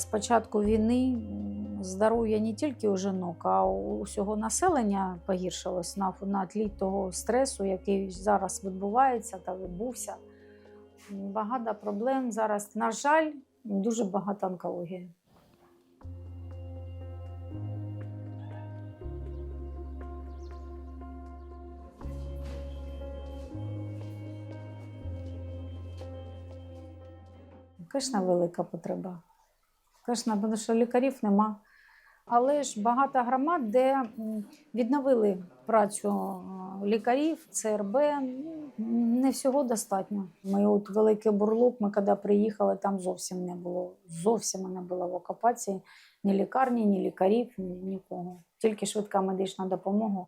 З початку війни здоров'я не тільки у жінок, а у усього населення погіршилось на, на тлі того стресу, який зараз відбувається та відбувся. Багато проблем зараз. На жаль, дуже багато онкології. Звісно, велика потреба. Звісно, тому що лікарів нема. Але ж багато громад, де відновили працю е, лікарів, ЦРБ, не всього достатньо. Ми от Великий Бурлук, ми коли приїхали, там зовсім не було. Зовсім не було в окупації ні лікарні, ні лікарів, ні, нікого. Тільки швидка медична допомога.